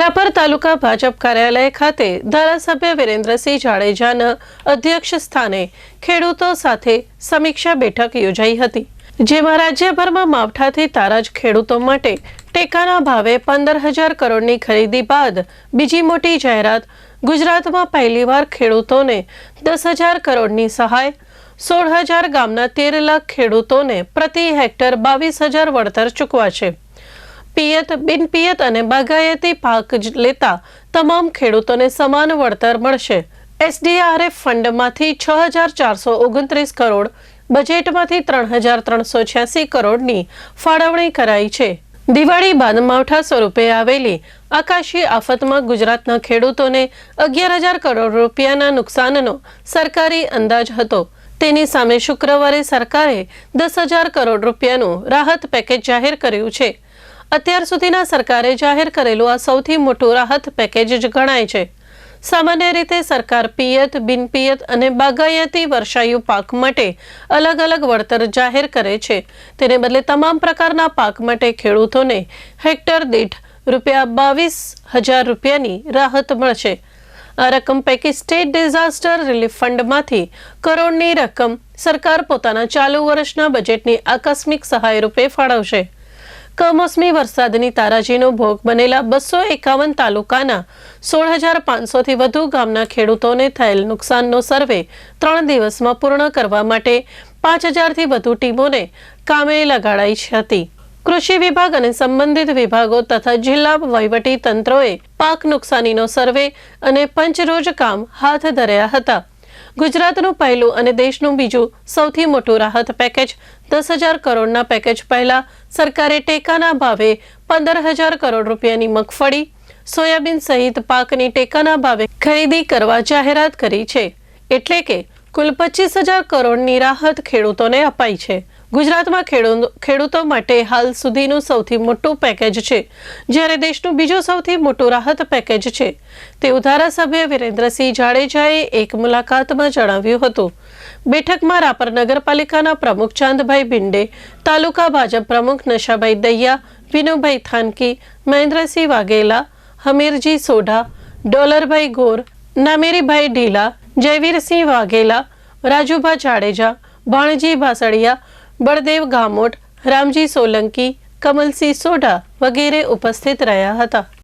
રાપર તાલુકા ભાજપ કાર્યાલય ખાતે ધારાસભ્ય વિરેન્દ્રસિંહ જાડેજાના અધ્યક્ષ સ્થાને ખેડૂતો સાથે સમીક્ષા બેઠક યોજાઈ હતી, જેમાં રાજ્યભરમાં માવઠાથી તારાજ ખેડૂતો માટે ટેકાના ભાવે પંદર હજાર કરોડની ખરીદી બાદ બીજી મોટી જાહેરાત ગુજરાતમાં પહેલીવાર ખેડૂતોને દસ હજાર કરોડની સહાય, સોળ હજાર ગામના તેર લાખ ખેડૂતોને પ્રતિ હેક્ટર બાવીસ હજાર વળતર ચૂકવાશે. પિયત બિનપિયત અને બાગાયતી પાક લેતા તમામ ખેડૂતોને સમાન વળતર મળશે. એસડીઆરએફ ફંડમાંથી છ હજાર ચારસો ઓગણત્રીસ કરોડ, બજેટમાંથી ત્રણ હજાર ત્રણસો છ્યાસી કરોડની ફાળવણી કરાઈ છે. દિવાળી બાદ માવઠા સ્વરૂપે આવેલી આકાશી આફતમાં ગુજરાતના ખેડૂતોને અગિયાર હજાર કરોડ રૂપિયાના નુકસાનનો સરકારી અંદાજ હતો. તેની સામે શુક્રવારે સરકારે દસ હજાર કરોડ રૂપિયાનું રાહત પેકેજ જાહેર કર્યું છે. અત્યાર સુધીના સરકારે જાહેર કરેલું આ સૌથી મોટું રાહત પેકેજ જ ગણાય છે. સામાન્ય રીતે સરકાર પિયત, બિનપિયત અને બાગાયતી વર્ષાયુ પાક માટે અલગ અલગ વળતર જાહેર કરે છે. તેને બદલે તમામ પ્રકારના પાક માટે ખેડૂતોને હેક્ટર દીઠ રૂપિયા બાવીસ હજાર રૂપિયાની રાહત મળશે. આ રકમ પૈકી સ્ટેટ ડિઝાસ્ટર રિલીફ ફંડમાંથી કરોડની રકમ સરકાર પોતાના ચાલુ વર્ષના બજેટની આકસ્મિક સહાય રૂપે ફાળવશે. કમોસમી વરસાદની તારાજીનો ભોગ બનેલા બસો એકાવન તાલુકાના સોળ હજાર પાંચસોથી વધુ ગામના ખેડૂતોને થયેલ નુકસાનનો સર્વે ત્રણ દિવસમાં પૂર્ણ કરવા માટે પાંચ હજારથી વધુ ટીમોને કામે લગાડાઈ હતી. કૃષિ વિભાગ અને સંબંધિત વિભાગો તથા જિલ્લા વહીવટી તંત્રોએ પાક નુકસાનીનો સર્વે અને પંચરોજ કામ હાથ ધર્યા હતા. ગુજરાતનું પહેલું અને દેશનું બીજું સૌથી મોટું રાહત પેકેજ દસ હજાર કરોડના પેકેજ પહેલા સરકારે ટેકાના ભાવે પંદર હજાર કરોડ રૂપિયાની મગફળી, સોયાબીન સહિત પાકની ટેકાના ભાવે ખરીદી કરવા જાહેરાત કરી છે. એટલે કે કુલ પચીસ હજાર કરોડની રાહત ખેડૂતોને અપાઈ છે. ગુજરાતમાં ખેડૂતો માટે હાલ સુધીનું સૌથી મોટું પેકેજ છે. જ્યારે દેશનું બીજું સૌથી મોટું રાહત પેકેજ છે. તેવું ધારાસભ્ય વિરેન્દ્રસિંહ જાડેજાએ એક મુલાકાતમાં જણાવ્યું હતું. બેઠકમાં રાપર નગરપાલિકાના પ્રમુખ ચાંદભાઈ ભિંડે, તાલુકા ભાજપ પ્રમુખ નશાભાઈ દૈયા, વિનુભાઈ થાનકી, મહેન્દ્રસિંહ વાઘેલા, હમીરજી સોઢા, ડોલરભાઈ ગોર, નામેરીભાઈ ઢીલા, જયવીરસિંહ વાઘેલા, રાજુભા જાડેજા, ભાણજી ભાસળિયા બળદેવ ગામોટ રામજી સોલંકી કમલસિંહ સોઢા વગેરે ઉપસ્થિત રહ્યા હતા.